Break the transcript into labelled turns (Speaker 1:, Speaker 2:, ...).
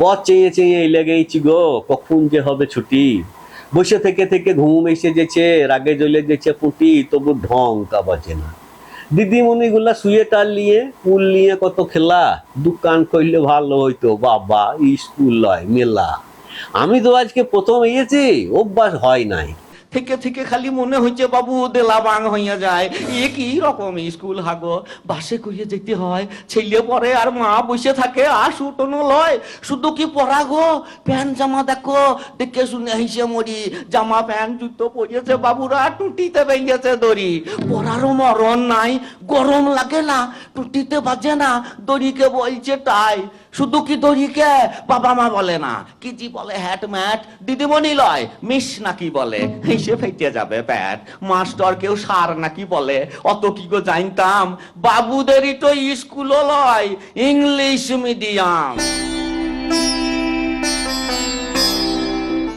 Speaker 1: পথ চেয়ে চেয়ে এই লেগেইছি গো, কখন যে হবে ছুটি? বসে থেকে থেকে ঘুম এসে যেছে, রাগে জ্বলে যেছে পুটি, তবু ঢং কা বাজে না। দিদিমণিগুলা সুয়েটার নিয়ে কুল নিয়ে কত খেলা, দোকান করলে ভালো হইতো, বাবা, স্কুল লয়, মেলা। আমি তো আজকে প্রথম এসেছি, অভ্যাস হয় নাই।
Speaker 2: থেকে থেকে খালি মনে হচ্ছে বাবু দেলা বাং হইয়া যায়। এ কি রকম স্কুল হাগো? বাসে কইয়ে যেতে হয়। ছেলে পরে আর মা বসে থাকে, আর সুটনো লয়। শুধু কি পরা গো? প্যান্ট জামা দেখো। দেখে শুনে হিসে মরি। জামা, প্যান্ট, জুতো পরিয়েছে বাবুরা, টুটিতে ভেঙেছে দড়ি। পরারও মরণ নাই, গরম লাগে না, টুটিতে বাজে না, দড়িকে বলছে তাই শুধু কি দড়িকে বাবা মা বলে না? কি জি বলে? Hat mat? দিদিমণি লয়, মিস নাকি বলে? হেসে ফেটে যাবে প্যাট। মাস্টার কেউ সার নাকি বলে? অত কি গো জানতাম? বাবুদেরই তো স্কুলও লয়, ইংলিশ মিডিয়াম।